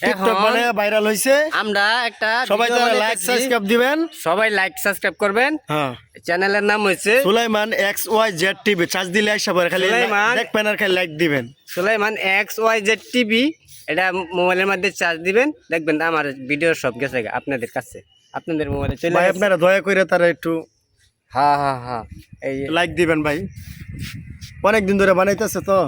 TikTok এখন viral হইছে। আমরা একটা সবাই লাইক সাবস্ক্রাইব দিবেন। সবাই লাইক সাবস্ক্রাইব করবেন। হ্যাঁ। চ্যানেলের নাম Sulaiman X Y Z TV charge দিলে আইসা পরে খালি দেখবেন আর খালি লাইক দিবেন। Sulaiman X Y Z TV এটা মোবাইলের মধ্যে চার্জ দিবেন। দেখবেন আমার ভিডিও সব গেছে আপনাদের কাছে। আপনাদের মোবাইলে চলে ভাই আপনারা দয়া করে তারা একটু হ্যাঁ হ্যাঁ হ্যাঁ। এই লাইক দিবেন ভাই। অনেক দিন ধরে বানাইতেছে তো।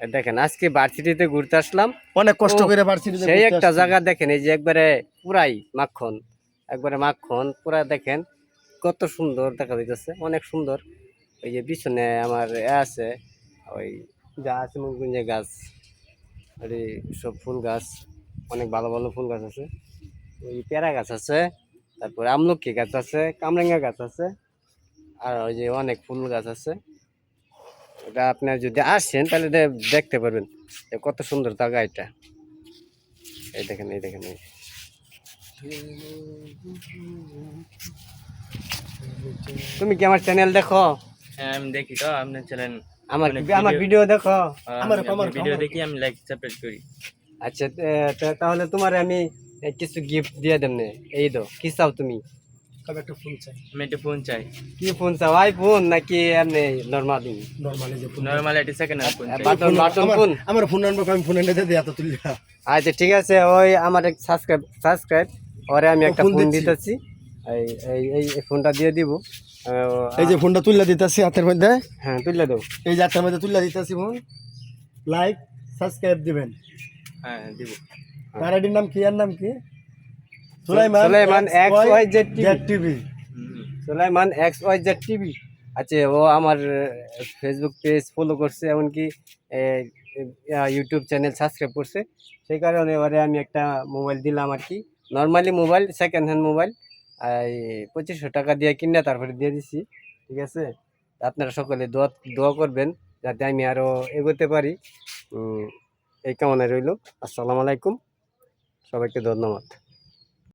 দেখেন আজকে ভার্সিটিতে ঘুরতে আসলাম। অনেক কষ্ট করে সেই একটা জায়গা দেখেন এই যে একবারে পুরাই মাখন একবারে মাখন পুরা দেখেন কত সুন্দর দেখা যাইতেছে অনেক সুন্দর। ওই যে পিছনে আমার এ আছে ওই গাছ মুগুঞ্জে গাছ ওই সব ফুল গাছ অনেক ভালো ভালো ফুল গাছ আছে। ওই পেয়ারা গাছ আছে তারপরে আমলকি গাছ আছে কামরাঙ্গা গাছ আছে আর ওই যে অনেক ফুল গাছ আছে। এটা আপনার যদি আসেন তাহলে দেখতে পারবেন কত সুন্দর জায়গা এটা এই দেখেন এই দেখেন এই। তুমি কি আমার চ্যানেল দেখো? হ্যাঁ আমি দেখি তো আপনার চ্যানেল আমার আমার ভিডিও দেখো। আমার- আমার- ভিডিও দেখি আমি লাইক সাবস্ক্রাইব করি। আচ্ছা তাহলে তোমার আমি কিছু গিফট দিয়ে দেব নে এই দো কি চাও তুমি? একটা ফোন চাই আমি একটা ফোন চাই কি ফোন চাও আইফোন নাকি এমনি নর্মাল নরমালি যে ফোন নর্মাল একটা সেকেন্ড হ্যান্ড ফোন চাই বাটন বাটন আমার- ফোন আমার ফোন নাম্বার আমি ফোন এনে দিয়ে এত তুলি আচ্ছা ঠিক আছে ওই আমার সাবস্ক্রাইব সাবস্ক্রাইব ওরে আমি একটা ফোন ফোন দিচ্ছি। দিতেছি এই এই এই এই ফোনটা দিয়ে দিব আহ, এই যে ফোনটা তুলে দিতেছি হাতের মধ্যে হ্যাঁ তুলে দাও এই যে হাতের মধ্যে তুলে দিতেছি ফোন লাইক সাবস্ক্রাইব দিবেন হ্যাঁ দিব তার আইডির নাম কি আর নাম কি সুলাইমান সুলাইমান XYZ টিভি হুম। Sulaiman X Y Z TV আচ্ছা ও আমার ফেসবুক পেজ ফলো করছে এমনকি ইউটিউব চ্যানেল সাবস্ক্রাইব করছে। সেই কারণে এবারে আমি একটা মোবাইল দিলাম আর কি। Normally mobile second hand mobile পঁচিশশো টাকা দিয়ে কিনে তারপরে দিয়ে দিছি ঠিক আছে? আপনারা সকলে দোয়া দোয়া করবেন যাতে আমি আরও এগোতে পারি। এই কামনায় রইল। আসসালামু আলাইকুম। সবাইকে ধন্যবাদ।